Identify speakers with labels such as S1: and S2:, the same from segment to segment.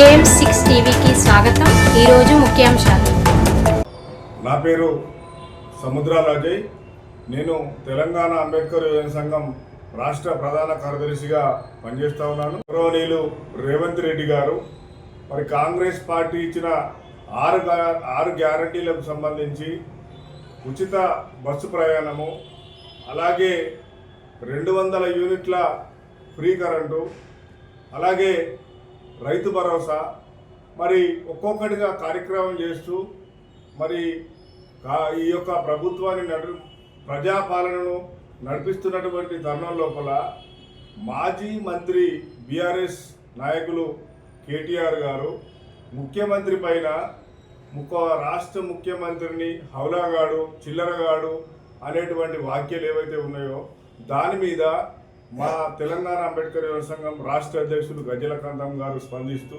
S1: James six టీవీకి స్వాగతం. ఈరోజు ముఖ్యాంశాలు.
S2: నా పేరు సముద్రాల అజయ్ నేను తెలంగాణ అంబేద్కర్ యువజన సంఘం రాష్ట్ర ప్రధాన కార్యదర్శిగా పనిచేస్తా ఉన్నాను. గౌరవనీయులు రేవంత్ రెడ్డి గారు మరి కాంగ్రెస్ పార్టీ ఇచ్చిన ఆరు ఆరు గ్యారంటీలకు సంబంధించి ఉచిత బస్సు ప్రయాణము అలాగే రెండు వందల యూనిట్ల ఫ్రీ కరెంటు అలాగే రైతు భరోసా మరి ఒక్కొక్కటిగా కార్యక్రమం చేస్తూ మరి ఈ యొక్క ప్రభుత్వాన్ని నడు ప్రజాపాలనను నడిపిస్తున్నటువంటి తరుణం లోపల మాజీ మంత్రి బీఆర్ఎస్ నాయకులు కేటీఆర్ గారు ముఖ్యమంత్రి పైన ముఖ రాష్ట్ర ముఖ్యమంత్రిని హౌలాగాడు చిల్లరగాడు అనేటువంటి వాక్యాలు ఏవైతే ఉన్నాయో దాని మీద మా తెలంగాణ అంబేద్కర్ యువ సంఘం రాష్ట్ర అధ్యక్షుడు గజలకాంతం గారు స్పందిస్తూ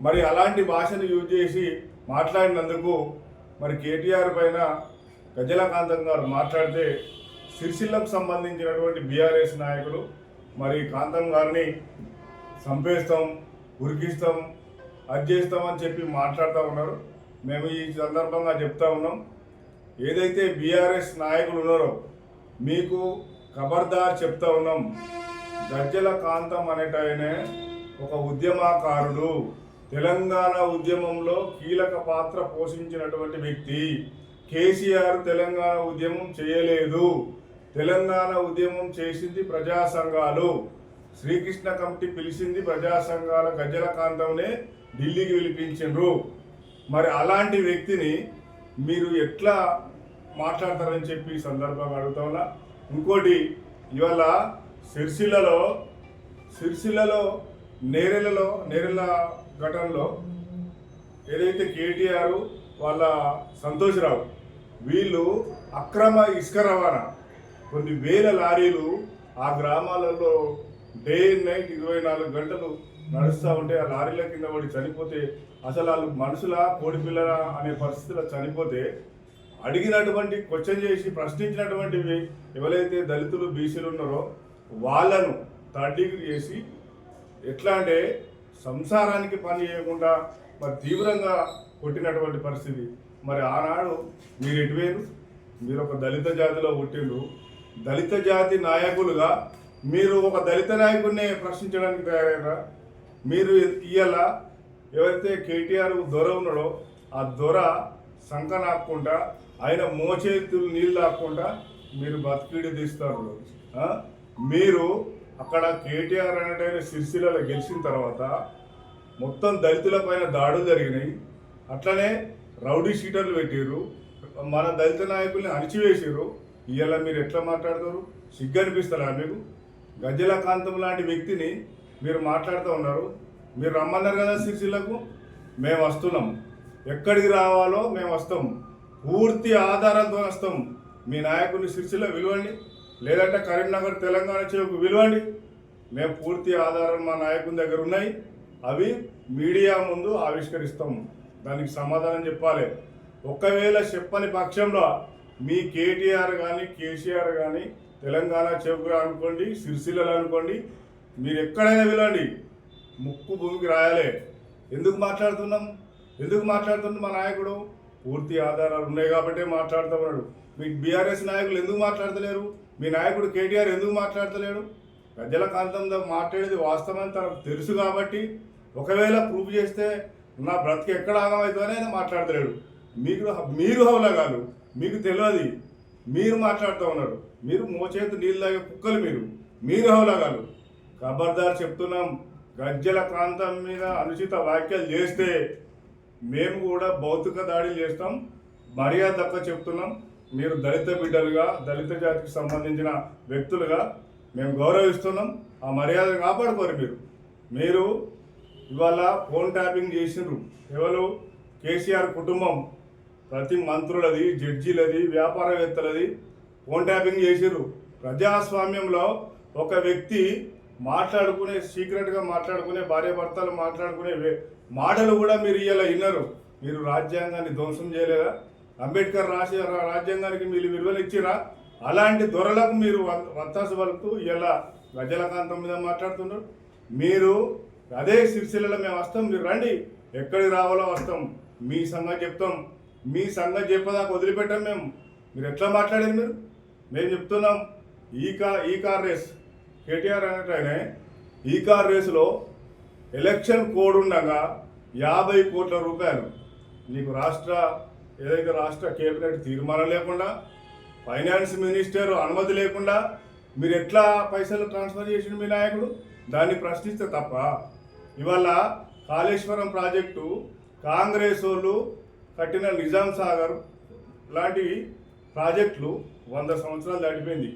S2: మరి అలాంటి భాషను యూజ్ చేసి మాట్లాడినందుకు మరి కేటీఆర్ పైన గజలకాంతం గారు మాట్లాడితే సిరిసిల్లకు సంబంధించినటువంటి బీఆర్ఎస్ నాయకులు మరి కాంతం గారిని చంపేస్తాం ఉరికిస్తాం అది చేస్తామని చెప్పి మాట్లాడుతూ ఉన్నారు. మేము ఈ సందర్భంగా చెప్తా ఉన్నాం. ఏదైతే బీఆర్ఎస్ నాయకులు ఉన్నారో మీకు ఖబర్దార్ చెప్తా ఉన్నాం. గజ్జల కాంతం అనేటాయనే ఒక ఉద్యమకారుడు. తెలంగాణ ఉద్యమంలో కీలక పాత్ర పోషించినటువంటి వ్యక్తి. కేసీఆర్ తెలంగాణ ఉద్యమం చేయలేదు. తెలంగాణ ఉద్యమం చేసింది ప్రజా సంఘాలు. శ్రీకృష్ణ కమిటీ పిలిచింది ప్రజా సంఘాల గజ్జల కాంతంనే ఢిల్లీకి పిలిపించిండ్రు. మరి అలాంటి వ్యక్తిని మీరు ఎట్లా మాట్లాడతారని చెప్పి సందర్భంగా అడుగుతా ఉన్నా. ఇంకోటి ఇవాళ సిరిసిల్లలో సిరిసిల్లలో నేరెలలో నేరెల ఘటనలో ఏదైతే కేటీఆర్ వాళ్ళ సంతోష్రావు వీళ్ళు అక్రమ ఇసుక రవాణా కొన్ని వేల లారీలు ఆ గ్రామాలలో డే అండ్ నైట్ ఇరవై నాలుగు గంటలు నడుస్తూ ఉంటే ఆ లారీల కింద పడి చనిపోతే అసలు వాళ్ళు మనుషుల కోడిపిల్లల అనే పరిస్థితిలో చనిపోతే అడిగినటువంటి క్వశ్చన్ చేసి ప్రశ్నించినటువంటివి ఎవరైతే దళితులు బీసీలు ఉన్నారో వాళ్ళను థర్డ్ డిగ్రీ చేసి ఎట్లా అంటే సంసారానికి పని చేయకుండా మరి తీవ్రంగా కొట్టినటువంటి పరిస్థితి. మరి ఆనాడు మీరు ఎటువేరు మీరు ఒక దళిత జాతిలో పుట్టిండ్రు దళిత జాతి నాయకులుగా మీరు ఒక దళిత నాయకుడిని ప్రశ్నించడానికి తయారైనా మీరు ఇవాళ ఎవరైతే కేటీఆర్ దొర ఉన్నాడో ఆ దొర సంకనాక్కుండా ఆయన మోచేతులు నీళ్ళు లాక్కుండా మీరు బతికిడి తీస్తారు. మీరు అక్కడ కేటీఆర్ అనేటైన సిరిసిల్లలో గెలిచిన తర్వాత మొత్తం దళితుల పైన దాడులు జరిగినాయి. అట్లనే రౌడీ షీటర్లు పెట్టారు మన దళిత నాయకుల్ని అణిచివేసారు ఇవాళ మీరు ఎట్లా మాట్లాడతారు? సిగ్గు అనిపిస్తారా మీకు? గజల కాంతం లాంటి వ్యక్తిని మీరు మాట్లాడుతూ ఉన్నారు. మీరు రమ్మన్నారు కదా సిరిసిల్లకు? మేము వస్తున్నాం. ఎక్కడికి రావాలో మేము వస్తాం. పూర్తి ఆధారంతో వస్తాం మీ నాయకుని సిరిసిల్ల విలువండి. లేదంటే కరీంనగర్ తెలంగాణ చెవుకు విలువండి. మేము పూర్తి ఆధారం మా నాయకుని దగ్గర ఉన్నాయి. అవి మీడియా ముందు ఆవిష్కరిస్తాం. దానికి సమాధానం చెప్పాలి. ఒకవేళ చెప్పని పక్షంలో మీ కేటీఆర్ కానీ కేసీఆర్ కానీ తెలంగాణ చెవుకు అనుకోండి సిరిసిల్లలు అనుకోండి మీరు ఎక్కడైనా వెళ్ళండి ముక్కు భూమికి రాయాలి. ఎందుకు మాట్లాడుతున్నాం? ఎందుకు మాట్లాడుతున్నాం మా నాయకుడు? పూర్తి ఆధారాలు ఉన్నాయి కాబట్టే మాట్లాడుతూ ఉన్నాడు మీ బీఆర్ఎస్ నాయకులు ఎందుకు మాట్లాడతలేరు? మీ నాయకుడు కేటీఆర్ ఎందుకు మాట్లాడతలేడు? గజ్జల కాంతంతో మాట్లాడేది వాస్తవం తనకు తెలుసు కాబట్టి ఒకవేళ ప్రూఫ్ చేస్తే నా బ్రతికి ఎక్కడ ఆగమవుతుందని ఆయన మాట్లాడతలేడు. మీకు మీరు హౌలగాలు మీకు తెలియదు. మీరు మాట్లాడుతూ ఉన్నారు. మీరు మోచేతి నీళ్ళు తాగే కుక్కలు మీరు. మీరు హౌలగాలు ఖబర్దార్ చెప్తున్నాం. గజ్జల ప్రాంతం మీద అనుచిత వ్యాఖ్యలు చేస్తే మేము కూడా భౌతిక దాడులు చేస్తాం. మర్యాద తప్ప చెప్తున్నాం. మీరు దళిత బిడ్డలుగా దళిత జాతికి సంబంధించిన వ్యక్తులుగా మేము గౌరవిస్తున్నాం. ఆ మర్యాదను కాపాడుకోరు మీరు. మీరు ఇవాళ ఫోన్ ట్యాపింగ్ చేసిండ్రు. ఎవరు? కేసీఆర్ కుటుంబం. ప్రతి మంత్రులది జడ్జీలది వ్యాపారవేత్తలది ఫోన్ ట్యాపింగ్ చేసిర్రు ప్రజాస్వామ్యంలో ఒక వ్యక్తి మాట్లాడుకునే సీక్రెట్గా మాట్లాడుకునే భార్యాభర్తలు మాట్లాడుకునే మాటలు కూడా మీరు ఇలా విన్నారు మీరు రాజ్యాంగాన్ని ధ్వంసం చేయలేదా? అంబేద్కర్ రాసి రాజ్యాంగానికి మీరు విలువలు ఇచ్చిరా? అలాంటి దొరలకు మీరు వ- వత్తాసు పలుకుతూ ఇలా గజలకాంతం మీద మాట్లాడుతున్నారు మీరు అదే సిరిసిల్లలో మేము వస్తాం మీరు రండి. ఎక్కడికి రావాలో వస్తాం. మీ సంగతి చెప్తాం. మీ సంగతి చెప్పదాకా వదిలిపెట్టాం మేము. మీరు ఎట్లా మాట్లాడారు మీరు? మేము చెప్తున్నాం ఈ కార్ ఈ కార్ రేస్. కేటీఆర్ అనేటైనే ఈ కార్ రేసులో ఎలక్షన్ కోడ్ ఉండగా యాభై కోట్ల రూపాయలు. నీకు రాష్ట్ర ఏదైతే రాష్ట్ర కేబినెట్ తీర్మానం లేకుండా ఫైనాన్స్ మినిస్టర్ అనుమతి లేకుండా మీరు ఎట్లా పైసలు ట్రాన్స్ఫర్ చేసిన మీ నాయకుడు? దాన్ని ప్రశ్నిస్తే తప్ప. ఇవాళ కాళేశ్వరం ప్రాజెక్టు కాంగ్రెస్ వాళ్ళు కట్టిన నిజాం సాగర్ లాంటి ప్రాజెక్టులు వంద సంవత్సరాలు దాటిపోయింది.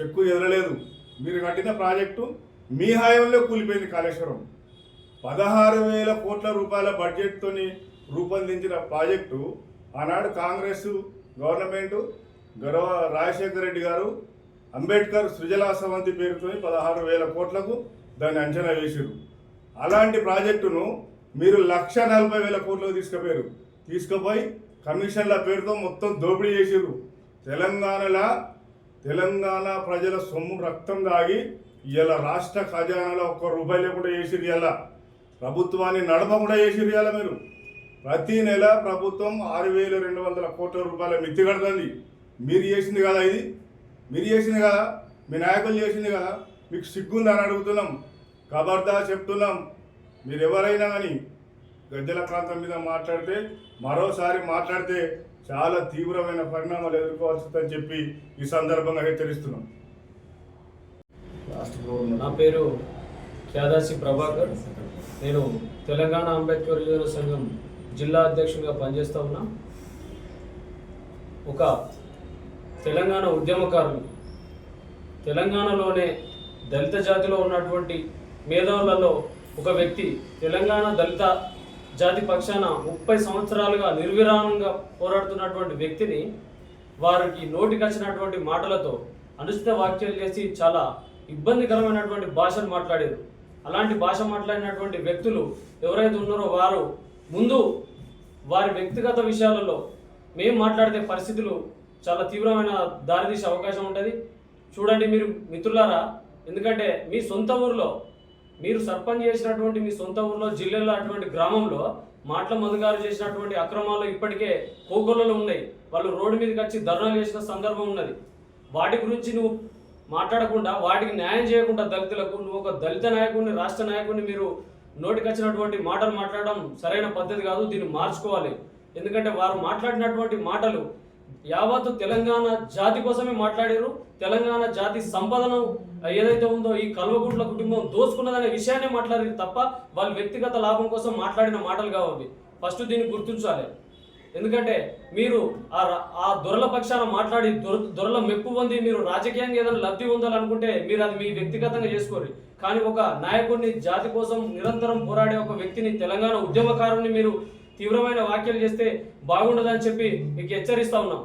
S2: చెక్కు ఎదరలేదు. మీరు కట్టిన ప్రాజెక్టు మీ హాయంలో కూలిపోయింది కాళేశ్వరం. పదహారు వేల కోట్ల రూపాయల బడ్జెట్తోని రూపొందించిన ప్రాజెక్టు ఆనాడు కాంగ్రెస్ గవర్నమెంట్ గౌరవ రాజశేఖర రెడ్డి గారు అంబేద్కర్ సృజలా సవంతి పేరుతో పదహారు వేల కోట్లకు దాన్ని అంచనా వేసారు అలాంటి ప్రాజెక్టును మీరు లక్ష నలభై వేల కోట్లకు తీసుకుపోయారు తీసుకుపోయి కమిషన్ల పేరుతో మొత్తం దోపిడీ చేసిర్రు. తెలంగాణలో తెలంగాణ ప్రజల సొమ్ము రక్తం దాగి ఇలా రాష్ట్ర ఖజానాలో ఒక్క రూపాయి లేకుండా చేసిరు ఇలా ప్రభుత్వాన్ని నడపకుండా చేసిరు ఇలా మీరు. ప్రతి నెల ప్రభుత్వం ఆరు వేల రెండు వందల కోట్ల రూపాయల మిత్తి కడుతుంది. మీరు చేసింది కదా ఇది? మీరు చేసింది కదా? మీ నాయకులు చేసింది కదా? మీకు సిగ్గుందని అడుగుతున్నాం. కబర్దా చెప్తున్నాం. మీరు ఎవరైనా కానీ గద్దెల ప్రాంతం మీద మాట్లాడితే మరోసారి మాట్లాడితే చాలా తీవ్రమైన పరిణామాలు ఎదుర్కోవాల్సిందని చెప్పి ఈ సందర్భంగా హెచ్చరిస్తున్నాం
S3: నా పేరు క్యాదాసి ప్రభాకర్. నేను తెలంగాణ అంబేద్కర్ యువజన సంఘం జిల్లా అధ్యక్షునిగా పనిచేస్తా ఉన్నా. ఒక తెలంగాణ ఉద్యమకారులు తెలంగాణలోనే దళిత జాతిలో ఉన్నటువంటి మేధావులలో ఒక వ్యక్తి తెలంగాణ దళిత జాతి పక్షాన ముప్పై సంవత్సరాలుగా నిర్విరామంగా పోరాడుతున్నటువంటి వ్యక్తిని వారికి నోటికచ్చినటువంటి మాటలతో అనుచిత వ్యాఖ్యలు చేసి చాలా ఇబ్బందికరమైనటువంటి భాషను మాట్లాడారు. అలాంటి భాష మాట్లాడినటువంటి వ్యక్తులు ఎవరైతే ఉన్నారో వారు ముందు వారి వ్యక్తిగత విషయాలలో మేము మాట్లాడితే పరిస్థితులు చాలా తీవ్రమైన దారితీసే అవకాశం ఉంటుంది. చూడండి మీరు మిత్రులారా ఎందుకంటే మీ సొంత ఊరిలో మీరు సర్పంచ్ చేసినటువంటి మీ సొంత ఊర్లో జిల్లాలో అటువంటి గ్రామంలో మాటల మధుగారు చేసినటువంటి అక్రమాలు ఇప్పటికే కోకొల్లలో ఉన్నాయి. వాళ్ళు రోడ్డు మీదకి వచ్చి ధర్నాలు చేసిన సందర్భం ఉన్నది. వాటి గురించి నువ్వు మాట్లాడకుండా వాటికి న్యాయం చేయకుండా దళితులకు నువ్వు ఒక దళిత నాయకుడిని రాష్ట్ర నాయకుడిని మీరు నోటికొచ్చినటువంటి మాటలు మాట్లాడడం సరైన పద్ధతి కాదు. దీన్ని మార్చుకోవాలి. ఎందుకంటే వారు మాట్లాడినటువంటి మాటలు యావత్తు తెలంగాణ జాతి కోసమే మాట్లాడారు. తెలంగాణ జాతి సంపదను ఏదైతే ఉందో ఈ కల్వకుంట్ల కుటుంబం దోచుకున్నదనే విషయాన్ని మాట్లాడారు తప్ప వాళ్ళ వ్యక్తిగత లాభం కోసం మాట్లాడిన మాటలు కావాలి ఫస్ట్ దీన్ని గుర్తించాలి. ఎందుకంటే మీరు ఆ ఆ దొరల పక్షాన మాట్లాడి దొర దొరల మెప్పు పొంది మీరు రాజకీయంగా ఏదైనా లబ్ధి ఉందాలనుకుంటే మీరు అది మీ వ్యక్తిగతంగా చేసుకోరు. కానీ ఒక నాయకుడిని జాతి కోసం నిరంతరం పోరాడే ఒక వ్యక్తిని తెలంగాణ ఉద్యమకారుని మీరు తీవ్రమైన వ్యాఖ్యలు చేస్తే బాగుండదని చెప్పి మీకు హెచ్చరిస్తా ఉన్నాం.